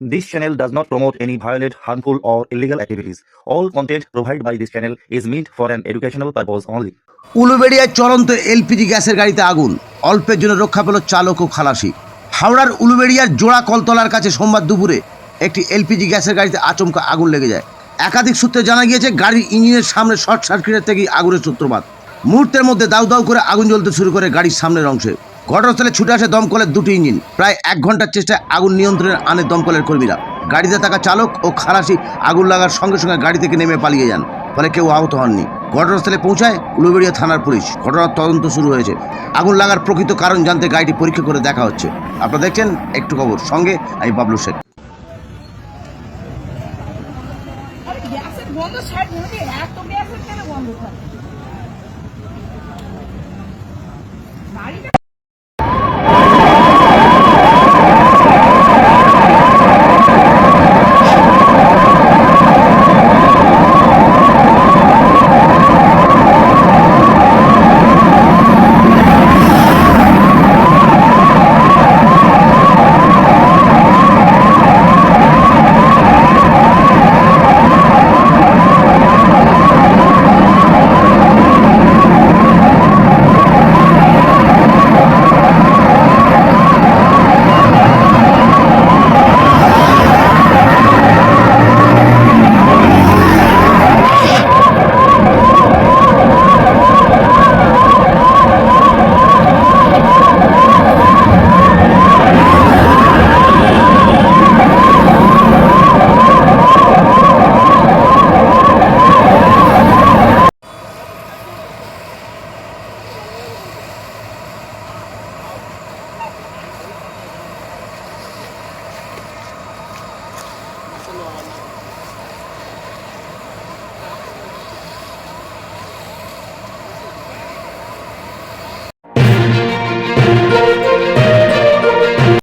This channel does not promote any violent, harmful, or illegal activities. All content provided by this channel is meant for an educational purpose only. উলুবেড়িয়ায় চলন্ত LPG গ্যাসের গাড়িতে আগুন। অল্পের জন্য রক্ষা পেল চালক ও খালাসি। হাওড়ার উলুবেড়িয়ার জোড়া কলতলার কাছে সোমবার দুপুরে একটি এলপিজি গ্যাসের গাড়িতে আচমকা আগুন লেগে যায়। একাধিক সূত্রে জানা গিয়েছে গাড়ির ইঞ্জিনের সামনে শর্ট সার্কিটের থেকেই আগুনের সূত্রপাত। মুহূর্তের মধ্যে দাউ দাউ করে আগুন জ্বলতে শুরু করে গাড়ির সামনের অংশে। ঘটনাস্থলে ছুটে আসে দমকলের দুটি ইঞ্জিন। প্রায় এক ঘণ্টার চেষ্টায় আগুন নিয়ন্ত্রণে আনে দমকলের কর্মীরা। গাড়িতে থাকা চালক ও খালাসি আগুন লাগার সঙ্গে সঙ্গে গাড়ি থেকে নেমে পালিয়ে যান, ফলে কেউ আহত হননি। ঘটনাস্থলে পৌঁছায় উলুবেড়িয়া থানার পুলিশ। ঘটনার তদন্ত শুরু হয়েছে। আগুন লাগার প্রকৃত কারণ জানতে গাড়িটি পরীক্ষা করে দেখা হচ্ছে। আপনারা দেখছেন একটু খবর। সঙ্গে আমি বাবলু শেখ